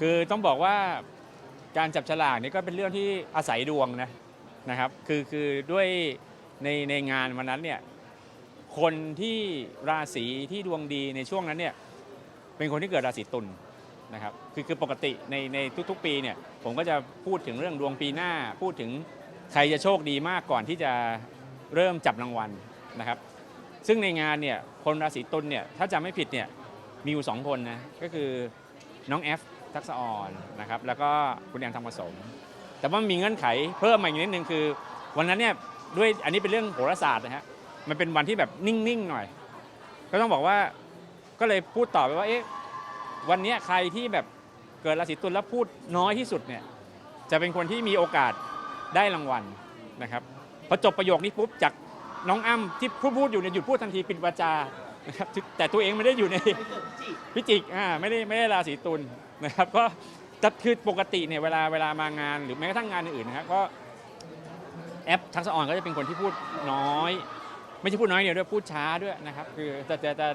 คือต้องบอกว่าการจับฉลากนี่ก็เป็นเรื่องที่อาศัยดวงนะนะครับคือคือด้วยในในงานวันนั้นเนี่ยคนที่ราศีที่ดวงดีในช่วงนั้นเนี่ยเป็นคนที่เกิดราศีตุลนะครับคือคือปกติในในทุกๆ ปีเนี่ยผมก็จะพูดถึงเรื่องดวงปีหน้า พูดถึงใครจะโชคดีมากก่อนที่จะเริ่มจับรางวัลนะครับ ซึ่งในงานเนี่ยคนราศีตุลเนี่ยถ้าจำไม่ผิดเนี่ยมีอยู่สองคนนะก็คือน้องแอฟ ทักษะออนนะครับแล้วก็คุณแอนทองผสม แต่ว่ามีเงื่อนไขเพิ่มมาอีกนิดนึงคือ วันนั้นเนี่ยด้วยอันนี้เป็นเรื่องโหราศาสตร์นะฮะมันเป็นวันที่แบบนิ่งๆหน่อย ก็ต้องบอกว่าก็เลยพูดต่อไปว่าเอ๊ะวันนี้ใครที่แบบเกิดราศีตุลแล้วพูดน้อยที่สุดเนี่ยจะเป็นคนที่มีโอกาสได้รางวัลนะครับพอจบประโยคนี้ปุ๊บจากน้องอ้ำที่พูดพูดอยู่เนี่ยหยุดพูดทันทีปิดวาจา นะครับแต่ตัวเองไม่ได้อยู่ในไปเกิดพิจิกพิจิกอ่าไม่ได้ไม่ได้ราศีตุลนะครับก็จะคือปกติเนี่ยเวลาเวลามางานหรือแม้กระทั่งงานอื่นๆนะครับก็แอปทักษะออนก็จะเป็นคนที่พูดน้อย ไม่ใช่พูดน้อยเดียวด้วยพูดช้าด้วยนะครับคือจะจะจะ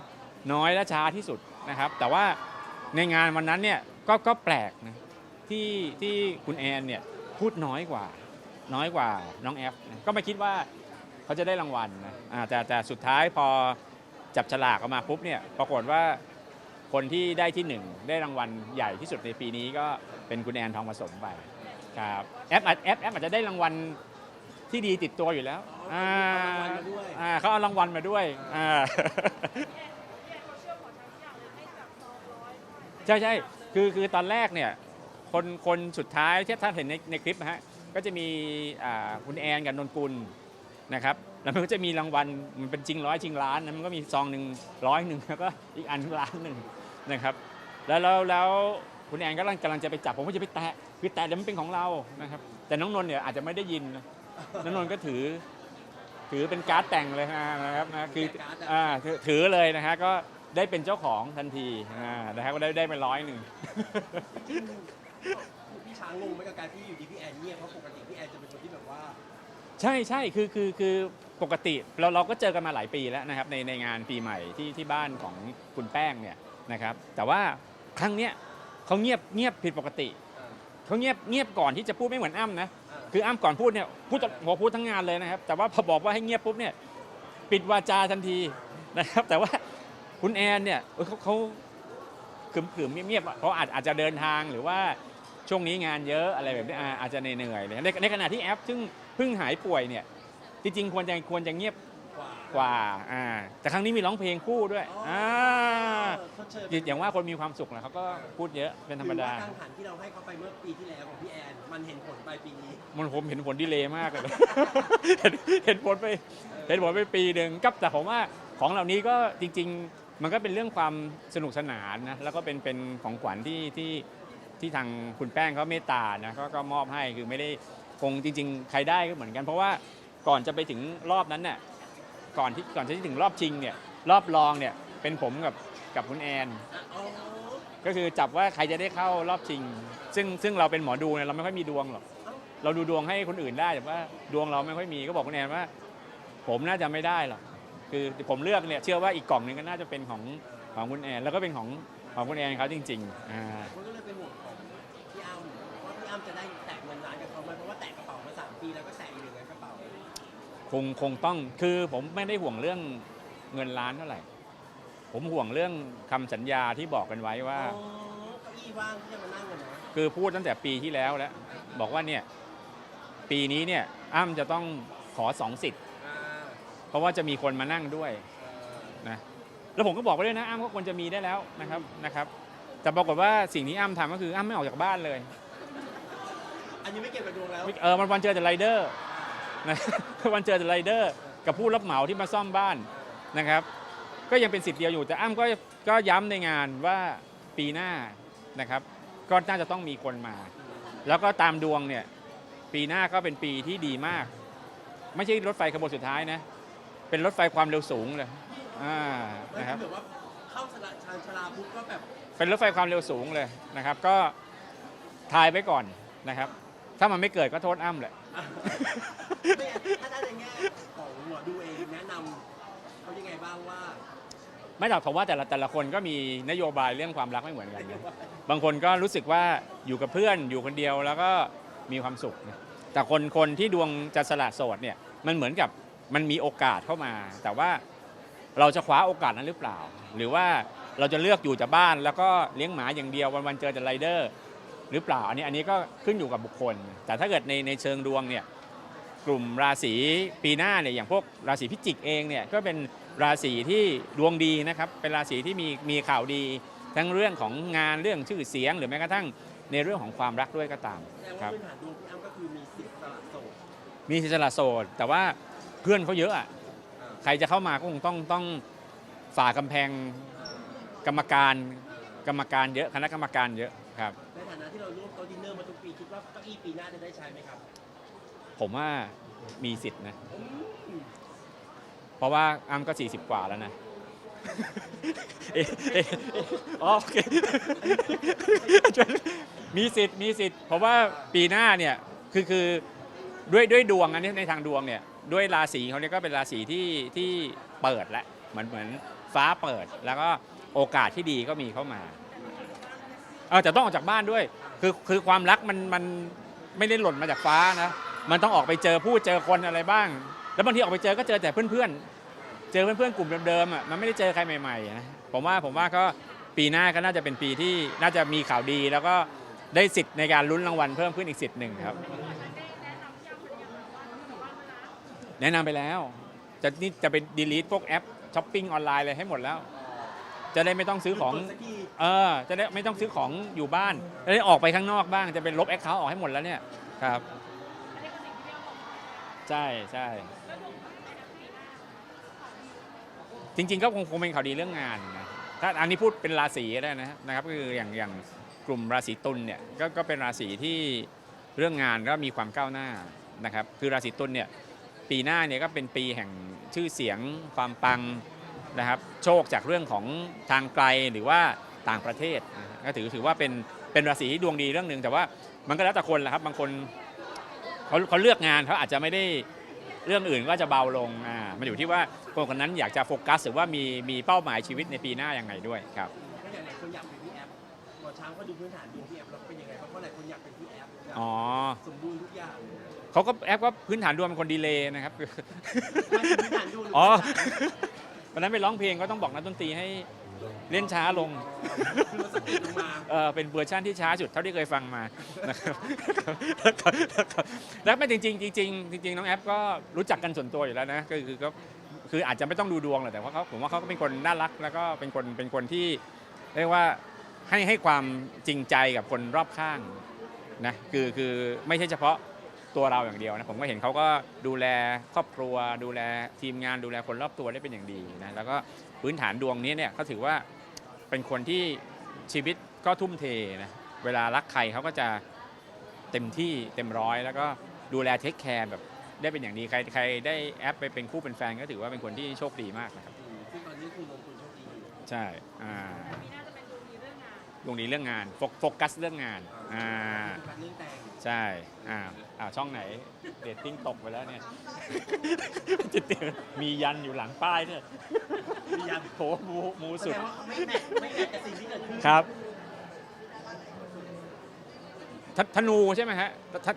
น้อยและช้าที่สุดนะครับ แต่ว่าในงานวันนั้นเนี่ยก็ก็แปลกนะที่ที่คุณแอนเนี่ยพูดน้อยกว่า น้อยกว่าน้องแอฟนะก็ไม่คิดว่าเขาจะได้รางวัลนะอ่าแต่แต่สุดท้ายพอ จับฉลากออกมาปุ๊บเนี่ยปรากฏว่าคนที่ได้ที่หนึ่งได้รางวัลใหญ่ที่สุดในปีนี้ก็เป็นคุณแอนทองผสมไปครับแอปอาจแอปแอปอาจจะได้รางวัลที่ดีติดตัวอยู่แล้วอ่าเอารางวัลมาด้วยอ่าเขาเอารางวัลมาด้วยอ่าใช่ใช่คือคือตอนแรกเนี่ยคนคนสุดท้ายที่ท่านเห็นในในคลิปนะฮะก็จะมีอ่าคุณแอนกับนนกุลนะครับ แล้วมันก็จะมีรางวัลมันเป็นจริงร้อยจริงล้านนะมันก็มีซองหนึ่งร้อยหนึ่งแล้วก็อีกอันล้านหนึ่งนะครับแล้วแล้วแล้วคุณแอนก็กำลังกำลังจะไปจับผมก็จะไปแตะคือแตะเดี๋ยวมันเป็นของเรานะครับแต่น้องนนท์เนี่ยอาจจะไม่ได้ยินนะน้องนนท์ก็ถือ ถือเป็นการ์ดแต่งเลยนะครับนะคือแจกการ์ดอะอ่าถือถือเลยนะฮะก็ได้เป็นเจ้าของทันทีอ่านะฮะก็ได้ได้ไปร้อยหนึ่งพี่ช้างงงไหมกับการที่อยู่ดีพี่แอนเงียบเพราะปกติพี่แอนจะเป็นคนที่แบบว่า ใช่ใช่คือคือคือปกติเราเราก็เจอกันมาหลายปีแล้วนะครับในในงานปีใหม่ที่ที่บ้านของคุณแป้งเนี่ยนะครับแต่ว่าครั้งเนี้ยเขาเงียบเงียบผิดปกติเขาเงียบเงียบก่อนที่จะพูดไม่เหมือนอ้ำนะคืออ้ำก่อนพูดเนี่ยพูดหัวพูดทั้งงานเลยนะครับ แต่ว่าพอบอกว่าให้เงียบปุ๊บเนี่ยปิดวาจาทันทีนะครับ แต่ว่าคุณแอนเนี่ยเออเขาเขาขึมขึมเงียบๆเขาอาจอาจจะเดินทางหรือว่าช่วงนี้งานเยอะอะไรแบบนี้อาจจะเหนื่อยๆเลยในในขณะที่แอปซึ่ง เพิ่งหายป่วยเนี่ยจริงๆควรจะควรจะเงียบกว่ากว่าอ่าแต่ครั้งนี้มีร้องเพลงคู่ด้วยอ่าเออเขาเชิญอย่างว่าคนมีความสุขนะเขาก็พูดเยอะเป็นธรรมดาหอว่ากังหันที่เราให้เขาไปเมื่อปีที่แล้วของพี่แอนมันเห็นผลไปปีนี้มันผมเห็นผลดีเลยมากเลยเห็นเห็นผลไปเห็นผลไปปีหนึ่งกับแต่ผมว่าของเหล่านี้ก็จริง ๆ มันก็เป็นเรื่องความสนุกสนานนะแล้วก็เป็นเป็นของขวัญที่ที่ที่ทางคุณแป้งเขาเมตตานะก็ก็มอบให้คือไม่ได้ คงจริง ๆ ใครได้ก็เหมือนกัน เพราะว่าก่อนจะไปถึงรอบนั้นเนี่ยก่อนที่ก่อนจะถึงรอบชิงเนี่ยรอบรองเนี่ยเป็นผมกับกับคุณแอน ก็คือจับว่าใครจะได้เข้ารอบชิง ซึ่งซึ่งเราเป็นหมอดูเนี่ยเราไม่ค่อยมีดวงหรอกเราดูดวงให้คนอื่นได้แต่ว่าดวงเราไม่ค่อยมีก็บอกคุณแอนว่า ผมน่าจะไม่ได้หรอกคือผมเลือกเนี่ยเชื่อว่าอีกกล่องหนึงก็น่าจะเป็นของของคุณแอน แล้วก็เป็นของของคุณแอนเขาจริงๆอ่า คงคงต้องคือผมไม่ได้ห่วงเรื่องเงินล้านเท่าไหร่ ผมห่วงเรื่องคำสัญญาที่บอกกันไว้ว่า อ๋อเก้าอี้ว่างที่จะมานั่งกันนะคือพูดตั้งแต่ปีที่แล้วแล้ว บอกว่าเนี่ยปีนี้เนี่ยอ้ำจะต้องขอสองสิทธิ์อ่าเพราะว่าจะมีคนมานั่งด้วยเออนะแล้วผมก็บอกไปด้วยนะอ้ำก็ควรจะมีได้แล้วนะครับนะครับ แต่ปรากฏว่าสิ่งที่อ้ำทำก็คืออ้ำไม่ออกจากบ้านเลย อันนี้ไม่เกี่ยวกับดวงแล้ว เออมันวันเจอแต่ไรเดอร์ นะวันเจอแต่ไรเดอร์กับผู้รับเหมาที่มาซ่อมบ้านนะครับ ก็ยังเป็นสิทธิ์เดียวอยู่แต่อ้ำก็ก็ย้ำในงานว่าปีหน้านะครับ ก็น่าจะต้องมีคนมา แล้วก็ตามดวงเนี่ยปีหน้าก็เป็นปีที่ดีมาก ไม่ใช่รถไฟขบวนสุดท้ายนะ เป็นรถไฟความเร็วสูงเลยอ่าแล้วนะครับคือแบบว่าเข้าสลาชานชาลาปุ๊บก็แบบเป็นรถไฟความเร็วสูงเลยนะครับ ก็ทายไว้ก่อนนะครับ ถ้ามันไม่เกิดก็โทษอ้ำแหละไม่ ถ้าได้ในแง่ของหมอดูเองแนะนำเขายังไงบ้างว่า ไม่แต่ผมว่าแต่ละแต่ละคนก็มีนโยบายเรื่องความรักไม่เหมือนกันนะบางคนก็รู้สึกว่าอยู่กับเพื่อนอยู่คนเดียวแล้วก็มีความสุขนะแต่คนคนที่ดวงจะสละโสดเนี่ยมันเหมือนกับมันมีโอกาสเข้ามา แต่ว่าเราจะคว้าโอกาสนั้นหรือเปล่า หรือว่าเราจะเลือกอยู่แต่บ้านแล้วก็เลี้ยงหมาอย่างเดียววันๆเจอแต่ไรเดอร์ หรือเปล่า อันนี้อันนี้ก็ขึ้นอยู่กับบุคคล แต่ถ้าเกิดในในเชิงดวงเนี่ยกลุ่มราศีปีหน้าเนี่ยอย่างพวกราศีพิจิกเองเนี่ยก็เป็นราศีที่ดวงดีนะครับเป็นราศีที่มีมีข่าวดี ทั้งเรื่องของงานเรื่องชื่อเสียง หรือแม้กระทั่งในเรื่องของความรักด้วยก็ตามแสดงคว่ารับพื้นฐานดวงพี่อ้ำก็คือมีสิทธิ์สละโสดมีสิทธิ์สละโสดแต่ว่าเพื่อนเขาเยอะอะอ่าใครจะเข้ามาก็คงต้องต้องฝ่ากำแพงกรรมการกรรมการเยอะคณะกรรมการเยอะครับในฐานะ ที่เราร่วมโต๊ะดินเนอร์มาทุกปีคิดว่าเก้าอี้ปีหน้าจะได้ใช้ไหมครับผมว่ามีสิทธิ์นะ เพราะว่าอ้ำก็ 40 กว่าแล้วนะเอ๊ะเอ๊ะเอ๊ะอ๋อโอเคมีสิทธิ์มีสิทธิ์เพราะว่าปีหน้าเนี่ยคือคือด้วยด้วยดวงอันนี้ในทางดวงเนี่ยด้วยราศีเขาเนี่ยก็เป็นราศีที่ที่เปิดแล้วเหมือนเหมือนฟ้าเปิด แล้วก็โอกาสที่ดีก็มีเข้ามาเออแต่ต้องออกจากบ้านด้วย คือคือความรักมันมันไม่ได้หล่นมาจากฟ้านะ มันต้องออกไปเจอผู้เจอคนอะไรบ้าง แล้วบางทีออกไปเจอก็เจอแต่เพื่อนๆ เจอเพื่อนๆกลุ่มเดิมๆอะมันไม่ได้เจอใครใหม่ๆนะผมว่าผมว่าก็ปีหน้าก็น่าจะเป็นปีที่น่าจะมีข่าวดี แล้วก็ได้สิทธิ์ในการลุ้นรางวัลเพิ่มขึ้นอีกสิทธิ์หนึ่งครับ แนะนำไปแล้ว จะนี่จะไปดีลีทพวกแอปช้อปปิ้งออนไลน์อะไรให้หมดแล้ว จะได้ไม่ต้องซื้อของเปิดสักทีเออ จะได้ไม่ต้องซื้อของอยู่บ้านจะได้ออกไปข้างนอกบ้าง จะเป็นลบแอคเคาท์ออกให้หมดแล้วเนี่ย ครับ ใช่ใช่จริงๆก็คงคงเป็นข่าวดีเรื่องงานนะถ้าอันนี้พูดเป็นราศีก็ได้นะนะครับก็คืออย่างอย่างกลุ่มราศีตุลเนี่ยก็ก็เป็นราศีที่เรื่องงานก็มีความก้าวหน้านะครับ คือราศีตุลเนี่ยปีหน้าเนี่ยก็เป็นปีแห่งชื่อเสียงความปัง นะครับโชคจากเรื่องของทางไกลหรือว่าต่างประเทศก็ถือถือว่าเป็นเป็นราศีที่ดวงดีเรื่องหนึ่งแต่ว่ามันก็แล้วแต่คนแหละครับบางคนเขาเขาเลือกงานเขาอาจจะไม่ได้เรื่องอื่นก็จะเบาลงอ่ามันอยู่ที่ว่าคนคนนั้นอยากจะโฟกัสหรือว่ามีมีเป้าหมายชีวิตในปีหน้ายังไงด้วยครับก็อย่างหลายคนอยากเป็นพี่แอฟหมอช้างก็ดูพื้นฐานดวงพี่แอฟแล้วเป็นยังไงเพราะหลายคนอยากเป็นพี่แอฟอ๋อสมบูรณ์ทุกอย่างเขาก็แอปว่าพื้นฐานดวงเป็นคนดีเลย์นะครับพื้นฐานดวงอ๋อ วันนั้นไปร้องเพลงก็ต้องบอกนักดนตรีให้เล่นช้าลงคือมันสปีดลงมาเออเป็นเวอร์ชันที่ช้าสุดเท่าที่เคยฟังมานะครับแล้วก็แล้วไม่จริงๆจริงๆจริงๆน้องแอปก็รู้จักกันส่วนตัวอยู่แล้วนะก็คือก็คืออาจจะไม่ต้องดูดวงหรอกแต่ว่าเขาผมว่าเขาก็เป็นคนน่ารัก แล้วก็เป็นคนเป็นคนที่เรียกว่าให้ให้ความจริงใจกับคนรอบข้างนะคือคือไม่ใช่เฉพาะ ตัวเราอย่างเดียวนะผมก็เห็นเขาก็ดูแลครอบครัว ดูแลทีมงานดูแลคนรอบตัวได้เป็นอย่างดีนะแล้วก็พื้นฐานดวงนี้เนี่ยเขาถือว่าเป็นคนที่ชีวิตก็ทุ่มเทนะเวลารักใครเขาก็จะเต็มที่เต็มร้อย แล้วก็ดูแลเทคแคร์แบบได้เป็นอย่างดีใครใครได้แอปไปเป็นคู่เป็นแฟนก็ถือว่าเป็นคนที่โชคดีมากนะครับอืมซึ่งตอนนี้คือลงทุนโชคดีอยู่ใช่อ่าดวงดีเรื่องงานโฟโฟกัสเรื่องงานอ่าคือการเรื่องแต่ง ใช่อ่าอ่าช่องไหนเดตติ้งตกไปแล้วเนี่ยจิตมียันอยู่หลังป้ายเนี่ยมียันโถมูมูแสสุดดงว่าเขาไม่แมทไม่แมทกับสิ่งที่เกิดขึ้นครับธธนูใช่ไหมฮะธ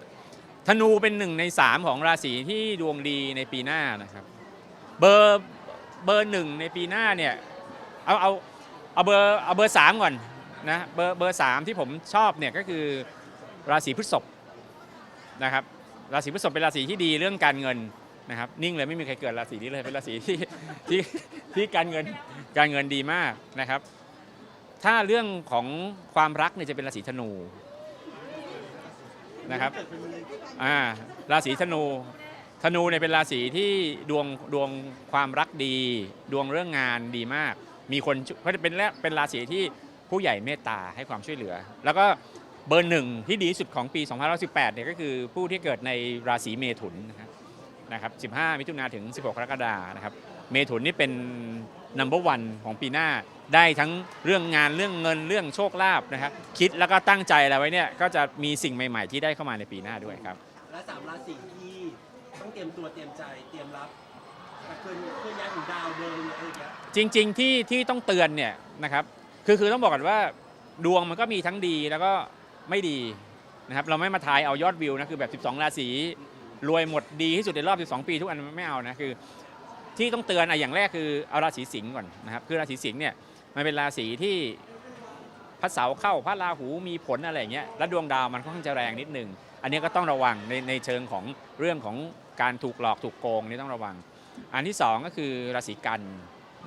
ธนูเป็นหนึ่งในสามของราศีที่ดวงดีในปีหน้านะครับ เบอร์เบอร์หนึ่งในปีหน้าเนี่ยเอาเอาเอาเบอร์เอาเบอร์สามก่อนนะเบอร์เบอร์สามที่ผมชอบเนี่ยก็คือราศีพฤษภ นะครับราศีพฤษภเป็นราศีที่ดีเรื่องการเงินนะครับนิ่งเลยไม่มีใครเกิดราศีนี้เลยเป็นราศีที่ที่ที่การเงินการเงินดีมากนะครับ ถ้าเรื่องของความรักเนี่ยจะเป็นราศีธนูนะครับอ่าราศีธนูธนูเนี่ยเป็นราศีที่ดวงดวงความรักดี ดวงเรื่องงานดีมาก มีคนเขาจะเป็นและเป็นราศีที่ผู้ใหญ่เมตตาให้ความช่วยเหลือ แล้วก็ เบอร์หนึ่งที่ดีที่สุดของปี 2018เนี่ยก็คือผู้ที่เกิดในราศีเมถุนนะครับนะครับ 15 มิถุนาถึง 16 กรกฎานะครับ เมถุนนี่เป็น number one ของปีหน้าได้ทั้งเรื่องงานเรื่องเงินเรื่องโชคลาภนะครับคิดแล้วก็ตั้งใจแล้วไว้เนี่ยก็จะมีสิ่งใหม่ ๆ ที่ได้เข้ามาในปีหน้าด้วยครับ และสามราศีที่ต้องเตรียมตัวเตรียมใจเตรียมรับเคลื่อนเคลื่อนย้ายของดาวเดินอะไรอย่างเงี้ยจริง ๆ ที่ที่ต้องเตือนเนี่ยนะครับคือคือต้องบอกก่อนว่าดวงมันก็มีทั้งดีแล้วก็ ไม่ดีนะครับเราไม่มาทายเอายอดวิวนะคือแบบ 12 ราศีรวยหมดดีที่สุดในรอบ 12 ปีทุกอันไม่เอานะคือ ที่ต้องเตือนอะอย่างแรกคือเอาราศีสิงห์ก่อนนะครับคือราศีสิงห์เนี่ยมันเป็นราศีที่พระเสาร์เข้าพระราหูมีผลอะไรอย่างเงี้ยแล้วดวงดาวมันค่อนข้างจะแรงนิดนึง อันนี้ก็ต้องระวังในในเชิงของเรื่องของการถูกหลอกถูกโกงนี่ต้องระวัง อันที่สองก็คือราศีกัน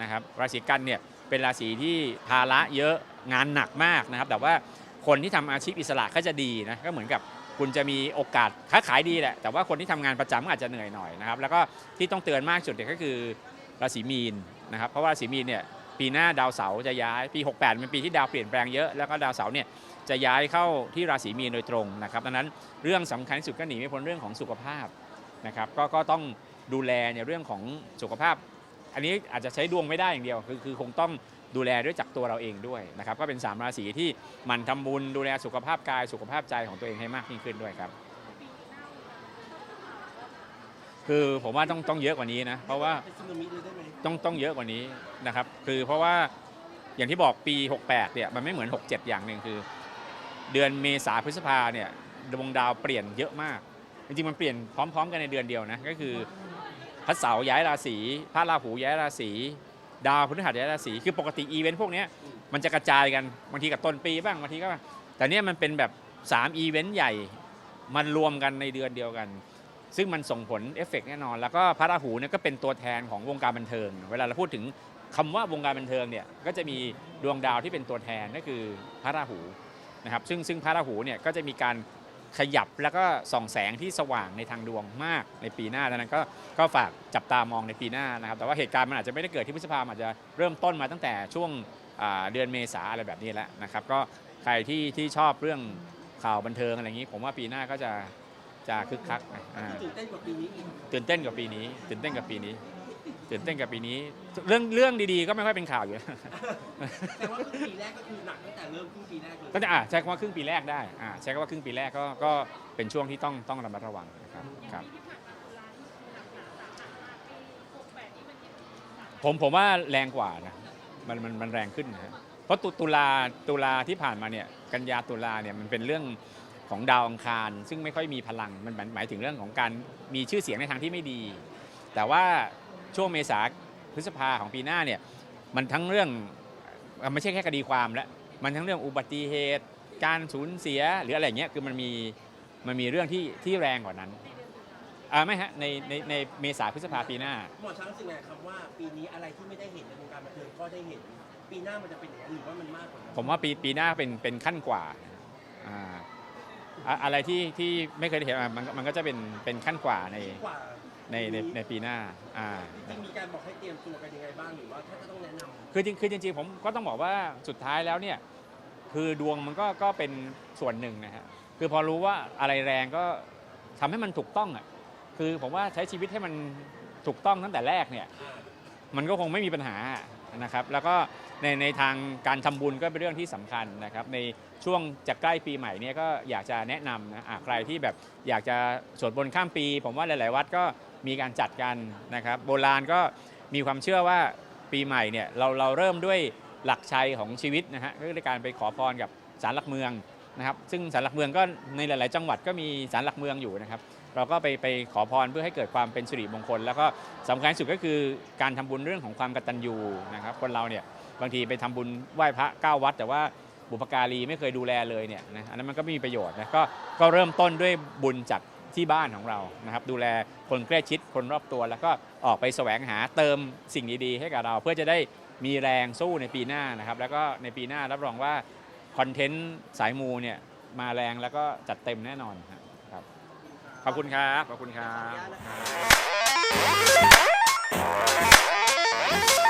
นะครับราศีกันเนี่ยเป็นราศีที่ภาระเยอะงานหนักมากนะครับ แต่ว่า คนที่ทำอาชีพอิสระก็จะดีนะก็เหมือนกับคุณจะมีโอกาสค้าขายดีแหละแต่ว่าคนที่ทำงานประจำก็อาจจะเหนื่อยหน่อยนะครับแล้วก็ที่ต้องเตือนมากสุดเนี่ยก็คือราศีมีนนะครับเพราะว่าราศีมีนเนี่ยปีหน้าดาวเสาร์จะย้ายปี 68เป็นปีที่ดาวเปลี่ยนแปลงเยอะแล้วก็ดาวเสาร์เนี่ยจะย้ายเข้าที่ราศีมีนโดยตรงนะครับดังนั้นเรื่องสำคัญที่สุดก็หนีไม่พ้นเรื่องของสุขภาพนะครับก็ก็ต้องดูแลในเรื่องของสุขภาพ อันนี้อาจจะใช้ดวงไม่ได้อย่างเดียวคือคือคงต้อง ดูแลด้วยจากตัวเราเองด้วยนะครับก็เป็น 3 ราศีที่หมันทำบุญดูแลสุขภาพกายสุขภาพใจของตัวเองให้มากยิ่งขึ้นด้วยครับคือผมว่าต้องต้องเยอะกว่านี้นะเพราะว่าต้องต้องเยอะกว่านี้นะครับ คือเพราะว่าอย่างที่บอกปี 68เนี่ยมันไม่เหมือน 67 อย่างหนึ่งคือ เดือนเมษาพฤษภาเนี่ยดวงดาวเปลี่ยนเยอะมาก จริงๆมันเปลี่ยนพร้อม ๆ กันในเดือนเดียวนะก็คือพระเสาร์ย้ายราศีพระราหูย้ายราศี ดาวพฤหัสย้ายราศีคือปกติอีเวนต์พวกเนี้ยมันจะกระจายกันบางทีกับต้นปีบ้างบางทีก็แต่เนี้ยมันเป็นแบบ3อีเวนต์ใหญ่มันรวมกันในเดือนเดียวกัน ซึ่งมันส่งผลเอฟเฟกต์แน่นอน แล้วก็พระราหูเนี่ยก็เป็นตัวแทนของวงการบันเทิง เวลาเราพูดถึงคำว่าวงการบันเทิงเนี่ยก็จะมีดวงดาวที่เป็นตัวแทนก็คือพระราหูนะครับซึ่งซึ่งพระราหูเนี่ยก็จะมีการ ขยับแล้วก็ส่องแสงที่สว่างในทางดวงมากในปีหน้าดังนั้นก็ก็ฝากจับตามองในปีหน้านะครับ แต่ว่าเหตุการณ์มันอาจจะไม่ได้เกิดที่พฤษภาคมอาจจะเริ่มต้นมาตั้งแต่ช่วงอ่าเดือนเมษาอะไรแบบนี้แล้วนะครับ ก็ใครที่ที่ชอบเรื่องข่าวบันเทิงอะไรอย่างนี้ ผมว่าปีหน้าก็จะจะคึกคักนะอ่าตื่นเต้นกว่าปีนี้อีกตื่นเต้นกับปีนี้ ตื่นเต้นกับปีนี้ ตื่นเต้นกับปีนี้ เรื่องเรื่องดีๆ ก็ไม่ค่อยเป็นข่าวอยู่ แต่ว่าครึ่งปีแรกก็คือหนักตั้งแต่เริ่มครึ่งปีแรกเลยก็จะอะใช้คำว่าครึ่งปีแรกได้อ่าใช้คำว่าครึ่งปีแรกก็ก็เป็นช่วงที่ต้องต้องระมัดระวังนะครับครับ ผมผมว่าแรงกว่านะมันมันมันแรงขึ้นนะฮะเพราะตุตุลาตุลาที่ผ่านมาเนี่ยกันยาตุลาเนี่ยมันเป็นเรื่องของดาวอังคาร ซึ่งไม่ค่อยมีพลังมันหมายหมายถึงเรื่องของการมีชื่อเสียงในทางที่ไม่ดี แต่ว่า ช่วงเมษาพฤษภาของปีหน้าเนี่ยมันทั้งเรื่องเอ่อไม่ใช่แค่คดีความแล้วมันทั้งเรื่องอุบัติเหตุ การสูญเสียหรืออะไรอย่างเงี้ยคือมันมีมันมีเรื่องที่ที่แรงกว่านั้นอ่าไม่ฮะในในในเมษาพฤษภาปีหน้า หมอช้างสิ่งไหนคำว่าปีนี้อะไรที่ไม่ได้เห็นในวงการบันเทิงก็ได้เห็น ปีหน้ามันจะเป็นอย่างนั้นหรือว่ามันมากกว่านั้นผมว่าปีปีหน้าเป็นเป็นขั้นกว่าอ่าอะอะไรที่ที่ไม่เคยเห็นอะมันมันก็จะเป็นเป็นขั้นกว่าใน กว่า ในในในปีหน้าอ่า จริงๆมีการบอกให้เตรียมตัวกันยังไงบ้างหรือว่าถ้าจะต้องแนะนำคือจริงคือจริงๆผมก็ต้องบอกว่าสุดท้ายแล้วเนี่ยคือดวงมันก็ก็เป็นส่วนหนึ่งนะฮะคือพอรู้ว่าอะไรแรงก็ทำให้มันถูกต้องอะคือผมว่าใช้ชีวิตให้มันถูกต้องตั้งแต่แรกเนี่ยมันก็คงไม่มีปัญหานะครับ แล้วก็ในในทางการทำบุญก็เป็นเรื่องที่สำคัญนะครับ ในช่วงจะใกล้ปีใหม่เนี่ยก็อยากจะแนะนำนะอะใครที่แบบอยากจะสวดบนต์ข้ามปี ผมว่าหลาย ๆ วัดก็ มีการจัดกันนะครับ โบราณก็มีความเชื่อว่าปีใหม่เนี่ยเราเราเริ่มด้วยหลักชัยของชีวิตนะฮะก็คือการไปขอพรกับศาลหลักเมืองนะครับ ซึ่งศาลหลักเมืองก็ในหลาย ๆ จังหวัดก็มีศาลหลักเมืองอยู่นะครับ เราก็ไปไปขอพรเพื่อให้เกิดความเป็นสิริมงคล แล้วก็สำคัญที่สุดก็คือการทำบุญเรื่องของความกตัญญูนะครับ คนเราเนี่ยบางทีไปทำบุญไหว้พระเก้าวัด แต่ว่าบุพการีไม่เคยดูแลเลยเนี่ยนะอันนั้นมันก็ไม่มีประโยชน์นะก็ก็เริ่มต้นด้วยบุญจาก ที่บ้านของเรานะครับดูแลคนใกล้ชิดคนรอบตัว แล้วก็ออกไปแสวงหาเติมสิ่งดีๆ ให้กับเรา เพื่อจะได้มีแรงสู้ในปีหน้านะครับ แล้วก็ในปีหน้ารับรองว่าคอนเทนต์สายมูเนี่ยมาแรงแล้วก็จัดเต็มแน่นอนครับขอบคุณครับขอบคุณครับ